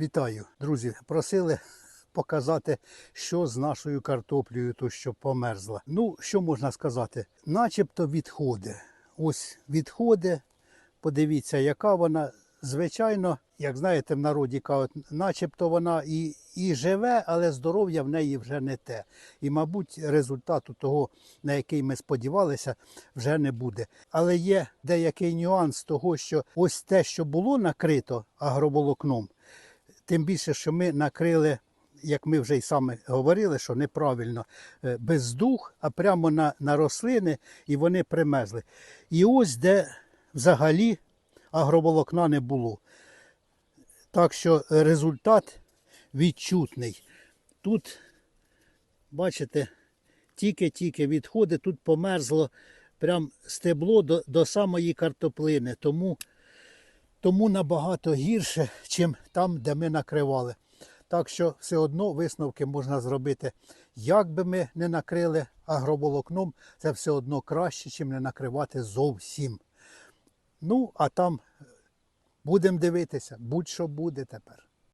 Вітаю, друзі. Просили показати, що з нашою картоплею, то що померзла. Ну, що можна сказати? Начебто відходи. Ось відходи. Подивіться, яка вона. Звичайно, як знаєте, в народі кажуть, начебто вона і, і живе, але здоров'я в неї вже не те. І, мабуть, результату того, на який ми сподівалися, вже не буде. Але є деякий нюанс того, що ось те, що було накрито агроволокном, Тим більше, що ми накрили, як ми вже й саме говорили, що неправильно е, без дух, а прямо на, на рослини, і вони примерзли. І ось де взагалі агроволокна не було. Так що результат відчутний. Тут, бачите, тільки-тільки відходи, тут померзло прям стебло до, до самої картоплини. Тому тому набагато гірше, чим там, де ми накривали. Так що все одно висновки можна зробити. Як би ми не накрили агроволокном, це все одно краще, чим не накривати зовсім. Ну, а там будемо дивитися, будь-що буде тепер.